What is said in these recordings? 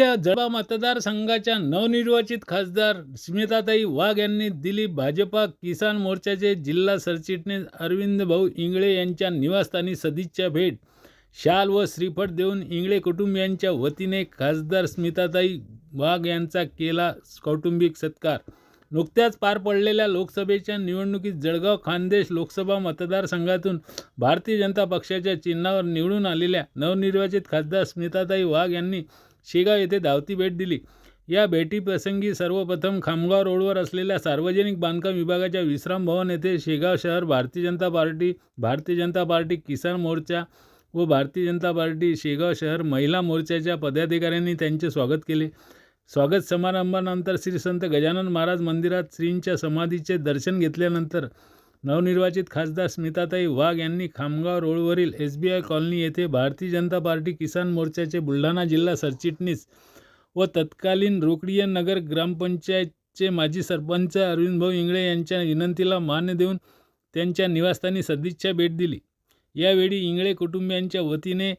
शिरूरच्या जळगाव मतदारसंघाच्या नवनिर्वाचित खासदार स्मिताताई वाघ यांनी दिली भाजपा किसान मोर्चाचे जिल्हा सरचिटणीस अरविंद भाऊ इंगळे यांच्या निवासस्थानी सदिच्छा भेट. शाल व श्रीफळ देऊन इंगळे कुटुंबियांच्या वतीने खासदार स्मिताताई वाघ यांचा केला कौटुंबिक सत्कार. नुकत्याच पार पडलेल्या लोकसभेच्या निवडणुकीत जळगाव खानदेश लोकसभा मतदारसंघातून भारतीय जनता पक्षाच्या चिन्हावर निवडून आलेल्या नवनिर्वाचित खासदार स्मिताताई वाघ यांनी शेगाव येथे धावती भेट दिली. या भेटीप्रसंगी सर्वप्रथम खामगाव रोडवर असलेल्या सार्वजनिक बांधकाम विभागाच्या विश्राम भवन येथे शेगाव शहर भारतीय जनता पार्टी भारतीय जनता पार्टी किसान मोर्चा व भारतीय जनता पार्टी शेगाव शहर महिला मोर्चाच्या पदाधिकाऱ्यांनी त्यांचे स्वागत केले. स्वागत समारंभानंतर श्री संत गजानन महाराज मंदिरात श्रींच्या समाधीचे दर्शन घेतल्यानंतर नवनिर्वाचित खासदार स्मिताताई वाघ यांनी खामगाव रोडवरील एस बी आय कॉलनी येथे भारतीय जनता पार्टी किसान मोर्चाचे बुलढाणा जिल्हा सरचिटणीस व तत्कालीन रोकडीय नगर ग्रामपंचायतचे माजी सरपंच अरविंदभाऊ इंगळे यांच्या विनंतीला मान्य देऊन त्यांच्या निवासस्थानी सदिच्छा भेट दिली. यावेळी इंगळे कुटुंबियांच्या वतीने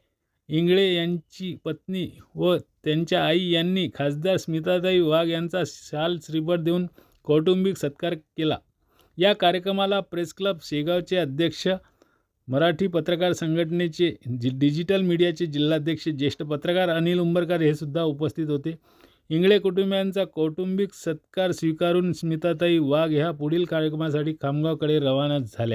इंगळे यांची पत्नी व त्यांच्या आई यांनी खासदार स्मिताताई वाघ यांचा शाल श्रीफळ देऊन कौटुंबिक सत्कार केला. या कार्यक्रमाला प्रेस क्लब शेगावचे अध्यक्ष मराठी पत्रकार संघटनेचे जि डिजिटल मीडियाचे जिल्हाध्यक्ष ज्येष्ठ पत्रकार अनिल उंबरकर हे सुद्धा उपस्थित होते. इंगळे कुटुंबियांचा कौटुंबिक सत्कार स्वीकारून स्मिताताई वाघ ह्या पुढील कार्यक्रमासाठी खामगावकडे रवाना झाल्या.